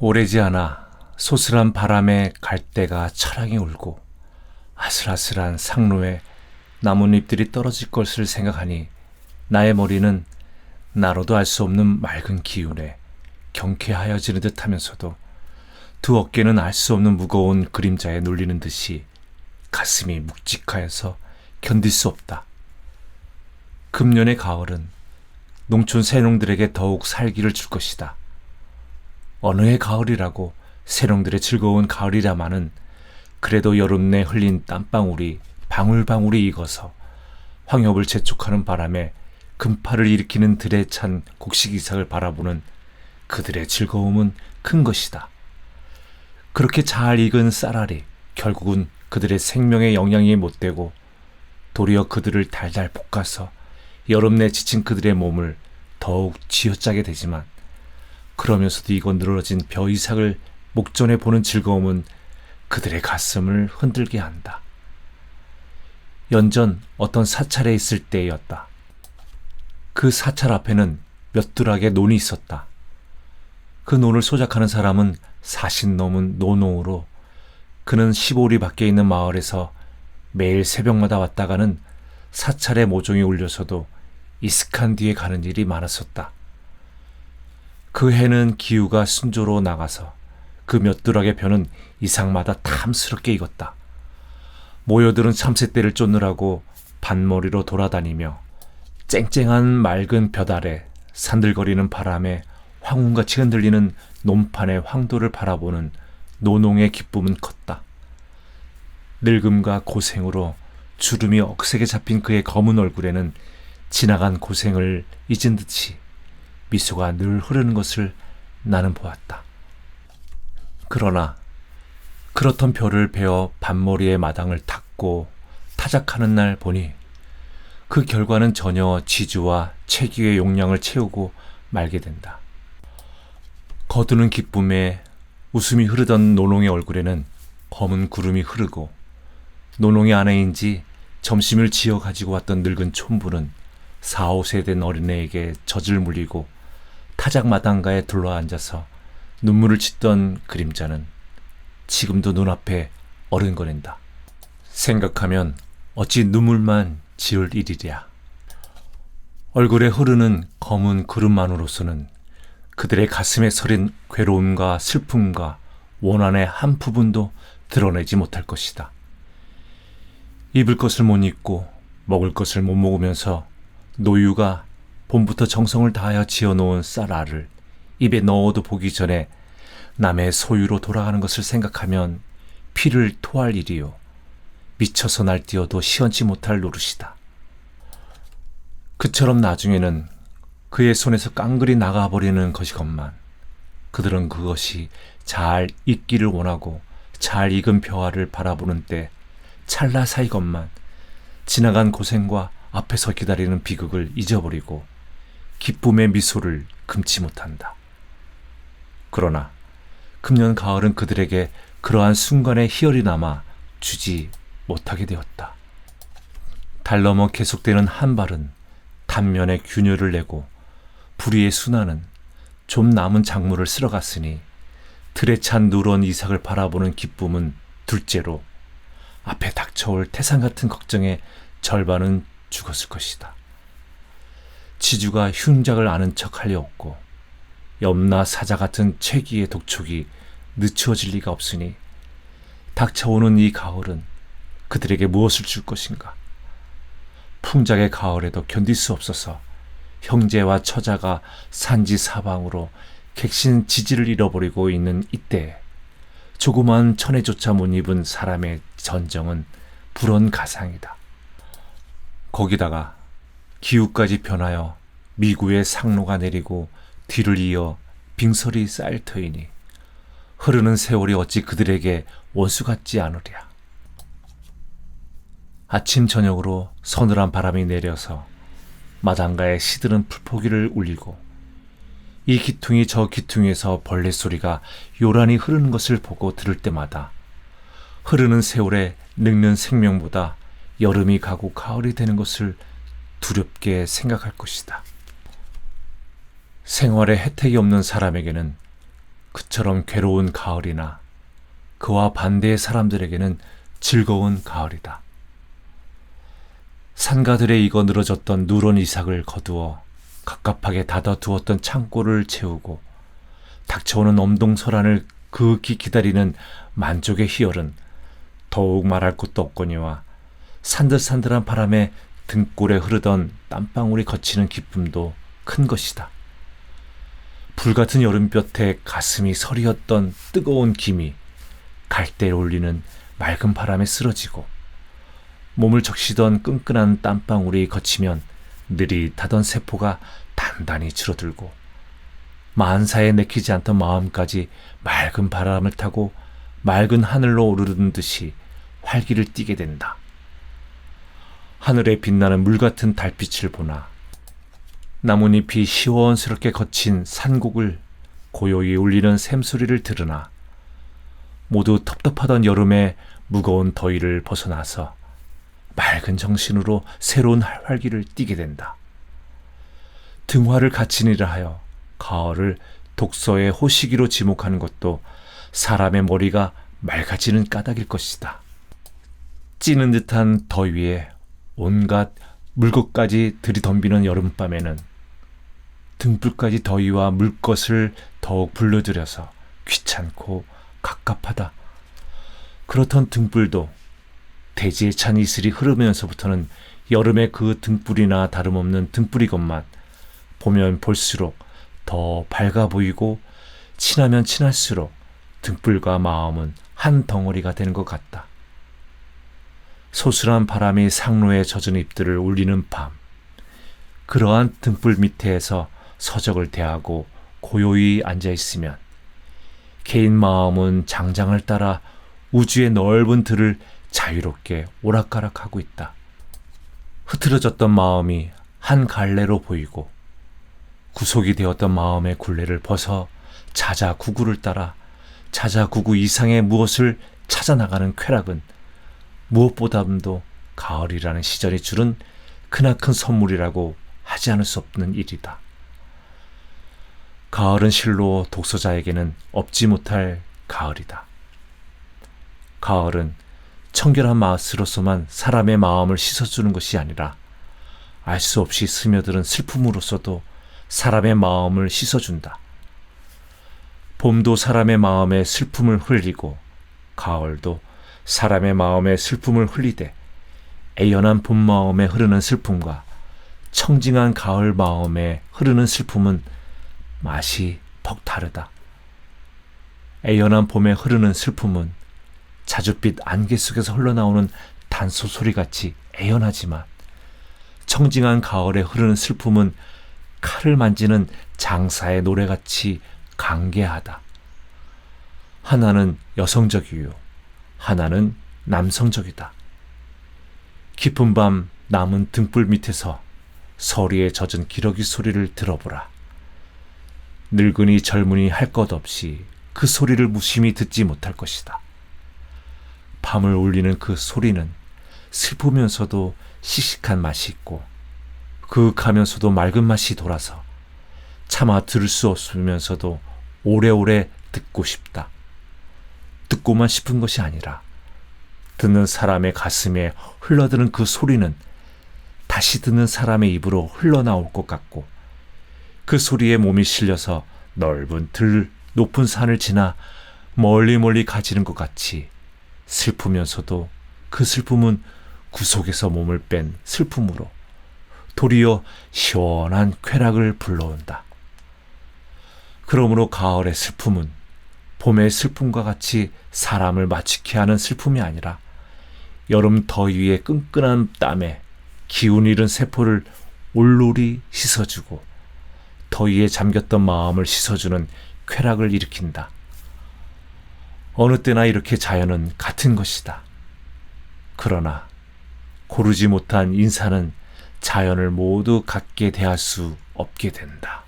오래지 않아 소슬한 바람에 갈대가 차랑이 울고 아슬아슬한 상로에 나뭇잎들이 떨어질 것을 생각하니 나의 머리는 나로도 알 수 없는 맑은 기운에 경쾌하여지는 듯 하면서도 두 어깨는 알 수 없는 무거운 그림자에 눌리는 듯이 가슴이 묵직하여서 견딜 수 없다. 금년의 가을은 농촌 새농들에게 더욱 살기를 줄 것이다. 어느 해 가을이라고 새농들의 즐거운 가을이라마는 그래도 여름 내 흘린 땀방울이 방울방울이 익어서 황엽을 재촉하는 바람에 금파를 일으키는 들에 찬 곡식 이삭을 바라보는 그들의 즐거움은 큰 것이다. 그렇게 잘 익은 쌀알이 결국은 그들의 생명에 영향이 못 되고 도리어 그들을 달달 볶아서 여름 내 지친 그들의 몸을 더욱 쥐어짜게 되지만 그러면서도 이거 늘어진 벼 이삭을 목전에 보는 즐거움은 그들의 가슴을 흔들게 한다. 연전 어떤 사찰에 있을 때였다. 그 사찰 앞에는 몇 두락의 논이 있었다. 그 논을 소작하는 사람은 사신 넘은 노농으로 그는 15리 밖에 있는 마을에서 매일 새벽마다 왔다가는 사찰의 모종이 울려서도 이슥한 뒤에 가는 일이 많았었다. 그 해는 기후가 순조로 나가서 그 몇 두락의 벼는 이상마다 탐스럽게 익었다. 모여들은 참새떼를 쫓느라고 반머리로 돌아다니며 쨍쨍한 맑은 볕 아래 산들거리는 바람에 황혼같이 흔들리는 논판의 황도를 바라보는 노농의 기쁨은 컸다. 늙음과 고생으로 주름이 억세게 잡힌 그의 검은 얼굴에는 지나간 고생을 잊은 듯이 미소가 늘 흐르는 것을 나는 보았다. 그러나 그렇던 별을 베어 반머리의 마당을 닦고 타작하는 날 보니 그 결과는 전혀 지주와 체기의 용량을 채우고 말게 된다. 거두는 기쁨에 웃음이 흐르던 노농의 얼굴에는 검은 구름이 흐르고 노농의 아내인지 점심을 지어 가지고 왔던 늙은 촌부는 4, 5세 된 어린애에게 젖을 물리고 타작 마당가에 둘러앉아서 눈물을 짓던 그림자는 지금도 눈앞에 어른거린다. 생각하면 어찌 눈물만 지을 일이랴. 얼굴에 흐르는 검은 구름만으로서는 그들의 가슴에 서린 괴로움과 슬픔과 원한의 한 부분도 드러내지 못할 것이다. 입을 것을 못 입고 먹을 것을 못 먹으면서 노유가 봄부터 정성을 다하여 지어놓은 쌀알을 입에 넣어도 보기 전에 남의 소유로 돌아가는 것을 생각하면 피를 토할 일이요. 미쳐서 날뛰어도 시원치 못할 노릇이다. 그처럼 나중에는 그의 손에서 깡그리 나가버리는 것이건만 그들은 그것이 잘 익기를 원하고 잘 익은 벼알을 바라보는 때 찰나 사이건만 지나간 고생과 앞에서 기다리는 비극을 잊어버리고 기쁨의 미소를 금치 못한다. 그러나 금년 가을은 그들에게 그러한 순간의 희열이 남아 주지 못하게 되었다. 달 넘어 계속되는 한 발은 단면에 균열을 내고 불의의 순환은 좀 남은 작물을 쓸어갔으니 들에 찬 누런 이삭을 바라보는 기쁨은 둘째로 앞에 닥쳐올 태산 같은 걱정의 절반은 죽었을 것이다. 지주가 흉작을 아는 척 할리 없고 염나 사자 같은 체기의 독촉이 늦추어질 리가 없으니 닥쳐오는 이 가을은 그들에게 무엇을 줄 것인가? 풍작의 가을에도 견딜 수 없어서 형제와 처자가 산지 사방으로 객신 지지를 잃어버리고 있는 이때 조그만 천혜조차 못 입은 사람의 전정은 불언 가상이다. 거기다가 기후까지 변하여 미구의 상로가 내리고 뒤를 이어 빙설이 쌓일 터이니 흐르는 세월이 어찌 그들에게 원수 같지 않으랴. 아침 저녁으로 서늘한 바람이 내려서 마당가에 시드는 풀포기를 울리고 이 기퉁이 저 기퉁에서 벌레 소리가 요란히 흐르는 것을 보고 들을 때마다 흐르는 세월에 늙는 생명보다 여름이 가고 가을이 되는 것을 두렵게 생각할 것이다. 생활에 혜택이 없는 사람에게는 그처럼 괴로운 가을이나 그와 반대의 사람들에게는 즐거운 가을이다. 산가들에 익어 늘어졌던 누런 이삭을 거두어 갑갑하게 닫아두었던 창고를 채우고 닥쳐오는 엄동설안을 그윽히 기다리는 만족의 희열은 더욱 말할 것도 없거니와 산들산들한 바람에 등골에 흐르던 땀방울이 거치는 기쁨도 큰 것이다. 불같은 여름볕에 가슴이 서리었던 뜨거운 김이 갈대에 올리는 맑은 바람에 쓰러지고 몸을 적시던 끈끈한 땀방울이 거치면 느릿하던 세포가 단단히 줄어들고 만사에 내키지 않던 마음까지 맑은 바람을 타고 맑은 하늘로 오르는 듯이 활기를 띠게 된다. 하늘에 빛나는 물 같은 달빛을 보나 나뭇잎이 시원스럽게 거친 산곡을 고요히 울리는 샘소리를 들으나 모두 텁텁하던 여름의 무거운 더위를 벗어나서 맑은 정신으로 새로운 활기를 띠게 된다. 등화를 갖추니라 하여 가을을 독서의 호시기로 지목하는 것도 사람의 머리가 맑아지는 까닭일 것이다. 찌는 듯한 더위에 온갖 물것까지 들이덤비는 여름밤에는 등불까지 더위와 물것을 더욱 불러들여서 귀찮고 갑갑하다. 그렇던 등불도 대지에 찬 이슬이 흐르면서부터는 여름의 그 등불이나 다름없는 등불이건만 보면 볼수록 더 밝아 보이고 친하면 친할수록 등불과 마음은 한 덩어리가 되는 것 같다. 소슬한 바람이 상로에 젖은 잎들을 울리는 밤. 그러한 등불 밑에서 서적을 대하고 고요히 앉아 있으면 개인 마음은 장장을 따라 우주의 넓은 들을 자유롭게 오락가락하고 있다. 흐트러졌던 마음이 한 갈래로 보이고 구속이 되었던 마음의 굴레를 벗어 자자구구를 따라 자자구구 이상의 무엇을 찾아 나가는 쾌락은 무엇보다도 가을이라는 시절이 주는 크나큰 선물이라고 하지 않을 수 없는 일이다. 가을은 실로 독서자에게는 없지 못할 가을이다. 가을은 청결한 마스로서만 사람의 마음을 씻어주는 것이 아니라 알 수 없이 스며드는 슬픔으로서도 사람의 마음을 씻어준다. 봄도 사람의 마음에 슬픔을 흘리고 가을도 사람의 마음에 슬픔을 흘리되 애연한 봄 마음에 흐르는 슬픔과 청징한 가을 마음에 흐르는 슬픔은 맛이 퍽 다르다. 애연한 봄에 흐르는 슬픔은 자줏빛 안개 속에서 흘러나오는 단소 소리같이 애연하지만 청징한 가을에 흐르는 슬픔은 칼을 만지는 장사의 노래같이 강개하다. 하나는 여성적이요. 하나는 남성적이다. 깊은 밤 남은 등불 밑에서 서리에 젖은 기러기 소리를 들어보라. 늙은이 젊은이 할 것 없이 그 소리를 무심히 듣지 못할 것이다. 밤을 울리는 그 소리는 슬프면서도 씩씩한 맛이 있고 그윽하면서도 맑은 맛이 돌아서 차마 들을 수 없으면서도 오래오래 듣고 싶다. 듣고만 싶은 것이 아니라 듣는 사람의 가슴에 흘러드는 그 소리는 다시 듣는 사람의 입으로 흘러나올 것 같고 그 소리에 몸이 실려서 넓은 들 높은 산을 지나 멀리 멀리 가지는 것 같이 슬프면서도 그 슬픔은 구속에서 몸을 뺀 슬픔으로 도리어 시원한 쾌락을 불러온다. 그러므로 가을의 슬픔은 봄의 슬픔과 같이 사람을 마치게 하는 슬픔이 아니라 여름 더위의 끈끈한 땀에 기운 잃은 세포를 올놀이 씻어주고 더위에 잠겼던 마음을 씻어주는 쾌락을 일으킨다. 어느 때나 이렇게 자연은 같은 것이다. 그러나 고르지 못한 인사는 자연을 모두 같게 대할 수 없게 된다.